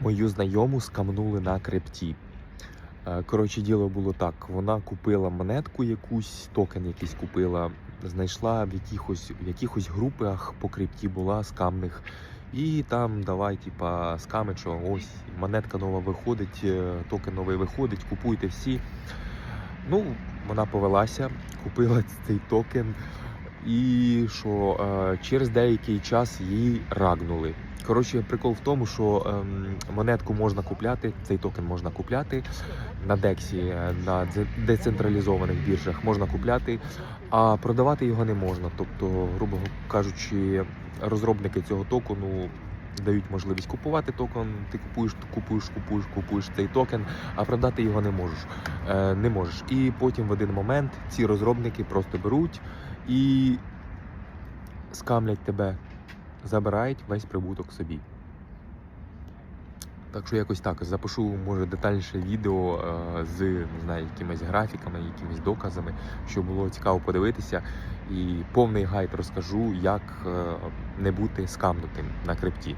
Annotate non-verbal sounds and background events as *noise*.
мою знайому скамнули на крипті. Е, Коротше, діло було так: вона купила монетку якусь, токен якийсь купила, знайшла в якихось, в якихось групах по крипті була скамних. І там давай, типа, скамить, що ось монетка нова виходить, е, токен новий виходить, купуйте всі. Ну, вона повелася, купила *laughs* цей токен, і що е, через деякий час її рагнули. Коротше, прикол в тому, що ем, монетку можна купляти, цей токен можна купляти на Дексі, е, на децентралізованих біржах можна купляти, а продавати його не можна. Тобто, грубо кажучи, розробники цього токену дають можливість купувати токен. Ти купуєш, купуєш, купуєш, купуєш цей токен, а продати його не можеш. Е, не можеш. І потім в один момент ці розробники просто беруть і скамлять тебе, забирають весь прибуток собі. Так що якось так запишу, може, детальніше відео е, з не знаю, якимись графіками, якимись доказами, щоб було цікаво подивитися. І повний гайд розкажу, як е, не бути скамнутим на крипті.